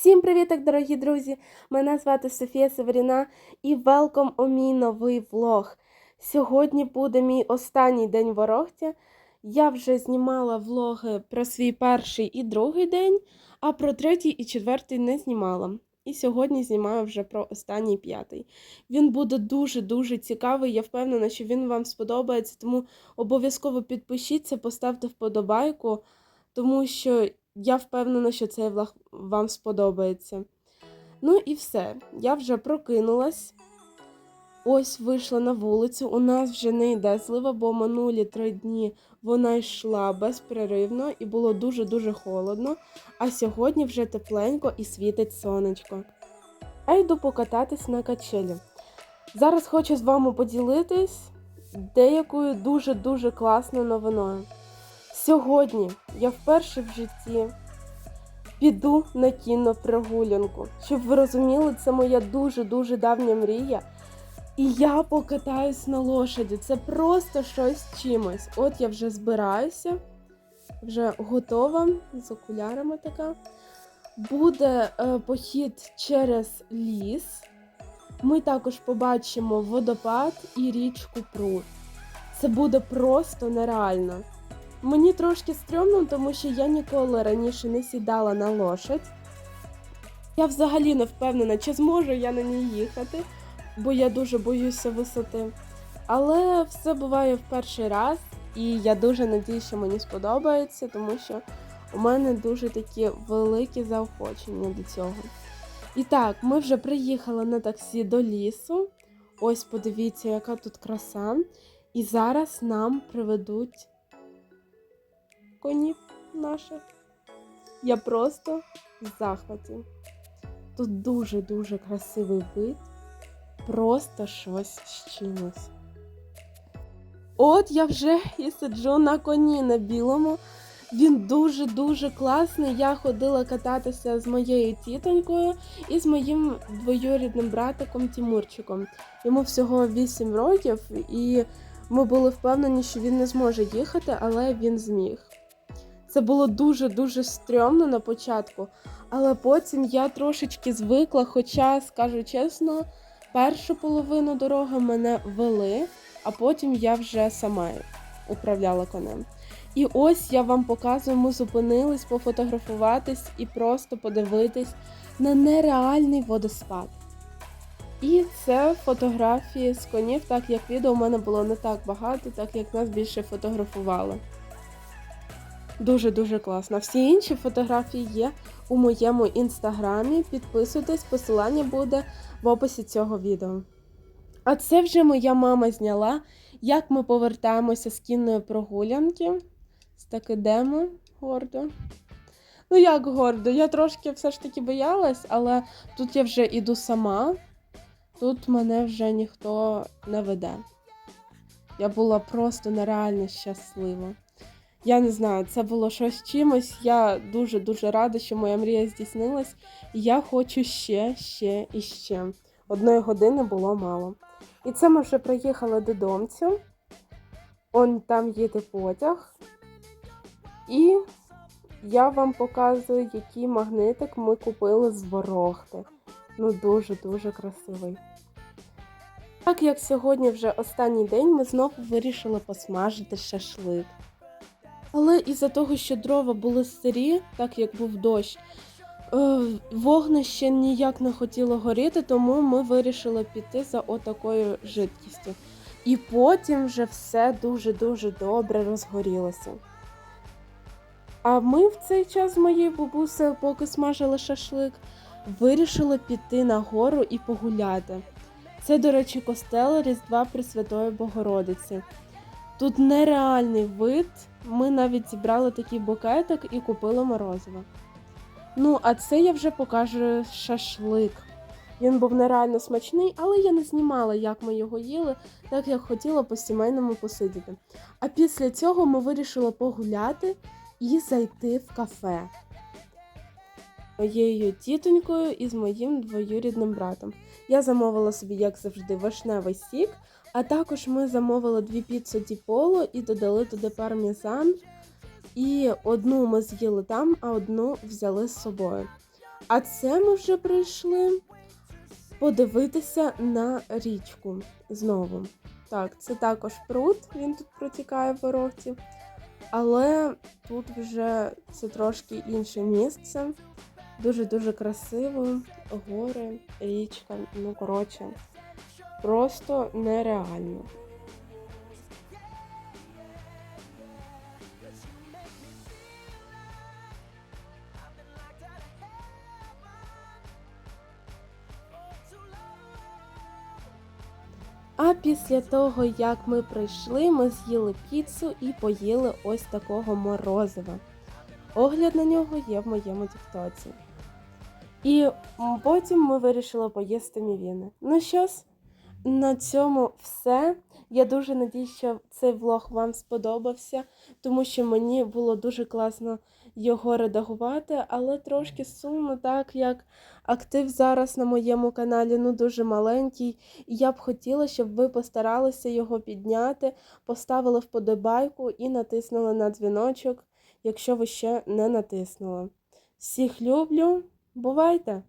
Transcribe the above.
Всім привіток, дорогі друзі! Мене звати Софія Северіна і велком у мій новий влог. Сьогодні буде мій останній день ворогтя. Я вже знімала влоги про свій перший і другий день, а про третій і четвертий не знімала. І сьогодні знімаю вже про останній п'ятий. Він буде дуже-дуже цікавий. Я впевнена, що він вам сподобається, тому обов'язково підпишіться, поставте вподобайку, тому що я впевнена, що цей влог вам сподобається. Ну і все. Я вже прокинулась. Ось вийшла на вулицю. У нас вже не йде злива, бо минулі три дні вона йшла безперервно і було дуже-дуже холодно. А сьогодні вже тепленько і світить сонечко. А йду покататись на качелі. Зараз хочу з вами поділитись деякою дуже-дуже класною новиною. Сьогодні я вперше в житті піду на кінопрогулянку. Щоб ви розуміли, це моя дуже-дуже давня мрія. І я покатаюсь на лошаді. Це просто щось чимось. От я вже збираюся, вже готова з окулярами така. Буде е, похід через ліс. Ми також побачимо водопад і річку Прут. Це буде просто нереально. Мені трошки стрьомно, тому що я ніколи раніше не сідала на лошадь. Я взагалі не впевнена, чи зможу я на ній їхати, бо я дуже боюся висоти. Але все буває в перший раз, і я дуже надію, що мені сподобається, тому що у мене дуже такі великі заохочення до цього. І так, ми вже приїхали на таксі до лісу. Ось подивіться, яка тут краса. І зараз нам приведуть конів наших. Я просто в захваті. Тут дуже-дуже красивий вид, просто щось з чимось. От я вже і сиджу на коні на білому. Він дуже-дуже класний. Я ходила кататися з моєю тітонькою і з моїм двоюрідним братиком Тімурчиком. Йому всього 8 років, і ми були впевнені, що він не зможе їхати, але він зміг. Це було дуже-дуже стрьомно на початку, але потім я трошечки звикла, хоча, скажу чесно, першу половину дороги мене вели, а потім я вже сама управляла конем. І ось я вам показую, ми зупинились пофотографуватись і просто подивитись на нереальний водоспад. І це фотографії з конів, так як відео у мене було не так багато, так як нас більше фотографували. Дуже-дуже класно. Всі інші фотографії є у моєму інстаграмі. Підписуйтесь, посилання буде в описі цього відео. А це вже моя мама зняла, як ми повертаємося з кінної прогулянки. Так ідемо гордо. Ну, як гордо? Я трошки все ж таки боялась, але тут я вже іду сама, тут мене вже ніхто не веде. Я була просто нереально щаслива. Я не знаю, це було щось чимось. Я дуже-дуже рада, що моя мрія здійснилась. Я хочу ще, ще і ще. Одної години було мало. І це ми вже приїхали додомцю. Он там їде потяг. І я вам показую, який магнитик ми купили з ворогти. Ну, дуже-дуже красивий. Так як сьогодні вже останній день, ми знову вирішили посмажити шашлик. Але із-за того, що дрова були старі, так як був дощ, е, вогнище ніяк не хотіло горіти, тому ми вирішили піти за отакою жидкістю. І потім вже все дуже-дуже добре розгорілося. А ми в цей час з моєю поки смажили шашлик, вирішили піти на гору і погуляти. Це, до речі, костел Різдва Пресвятої Богородиці. Тут нереальний вид. Ми навіть зібрали такий букетик і купили морозиво. Ну, а це я вже покажу шашлик. Він був нереально смачний, але я не знімала, як ми його їли, так як хотіла по сімейному посидіти. А після цього ми вирішили погуляти і зайти в кафе моєю тітонькою і з моїм двоюрідним братом. Я замовила собі, як завжди, вишневий сік, а також ми замовили дві піци Діполо і додали туди пармезан. І одну ми з'їли там, а одну взяли з собою. А це ми вже прийшли подивитися на річку знову. Так, це також пруд, він тут протікає в ворогті. Але тут вже це трошки інше місце. Дуже-дуже красиво. Гори, річка. Ну, коротше, просто нереально. А після того, як ми прийшли, ми з'їли піцу і поїли ось такого морозива. Огляд на нього є в моєму тіктоці. І потім ми вирішили поїсти мівіни. Ну що ж, на цьому все. Я дуже надіюсь, що цей влог вам сподобався, тому що мені було дуже класно його редагувати, але трошки сумно, так як актив зараз на моєму каналі ну дуже маленький. І я б хотіла, щоб ви постаралися його підняти, поставили вподобайку і натиснули на дзвіночок, якщо ви ще не натиснули. Всіх люблю, бувайте!